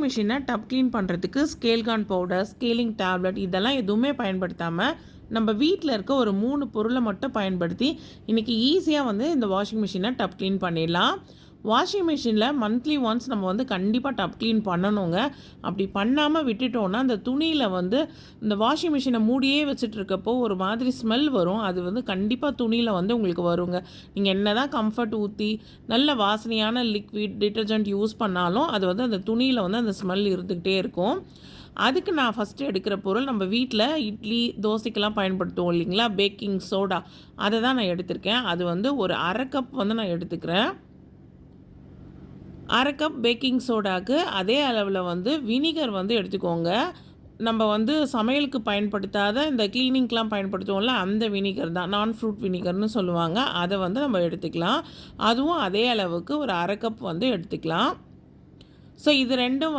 Washing மிஷினை tub clean பண்ணுறதுக்கு ஸ்கேல்கான் powder scaling tablet இதெல்லாம் எதுவுமே பயன்படுத்தாமல் நம்ம வீட்டில் இருக்க ஒரு மூணு பொருளை மட்டும் பயன்படுத்தி இன்றைக்கி ஈஸியாக வந்து இந்த வாஷிங் மிஷினை டப் க்ளீன் பண்ணிடலாம். வாஷிங் மிஷினில் மந்த்லி ஒன்ஸ் நம்ம வந்து கண்டிப்பாக டப் க்ளீன் பண்ணணுங்க. அப்படி பண்ணாமல் விட்டுட்டோன்னா அந்த துணியில் வந்து இந்த வாஷிங் மிஷினை மூடியே வச்சுட்ருக்கப்போ ஒரு மாதிரி ஸ்மெல் வரும். அது வந்து கண்டிப்பாக துணியில் வந்து உங்களுக்கு வருங்க. நீங்கள் என்ன தான் கம்ஃபர்ட் ஊற்றி நல்ல வாசனையான லிக்விட் டிட்டர்ஜென்ட் யூஸ் பண்ணாலும் அது வந்து அந்த துணியில் வந்து அந்த ஸ்மெல் இருந்துக்கிட்டே இருக்கும். அதுக்கு நான் ஃபஸ்ட்டு எடுக்கிற பொருள் நம்ம வீட்டில் இட்லி தோசைக்கெல்லாம் பயன்படுத்துவோம் இல்லைங்களா? பேக்கிங் சோடா அதை தான் நான் எடுத்திருக்கேன். அது வந்து ஒரு அரை கப் வந்து நான் எடுத்துக்கிறேன். அரை கப் பேக்கிங் சோடாக்கு அதே அளவில் வந்து வினிகர் வந்து எடுத்துக்கோங்க. நம்ம வந்து சமையலுக்கு பயன்படுத்தாத இந்த க்ளீனிங்க்கெலாம் பயன்படுத்துவோம்ல அந்த வினிகர் தான் நான் ஃப்ரூட் வினிகர்னு சொல்லுவாங்க. அதை வந்து நம்ம எடுத்துக்கலாம். அதுவும் அதே அளவுக்கு ஒரு அரை கப் வந்து எடுத்துக்கலாம். ஸோ இது ரெண்டும் வந்து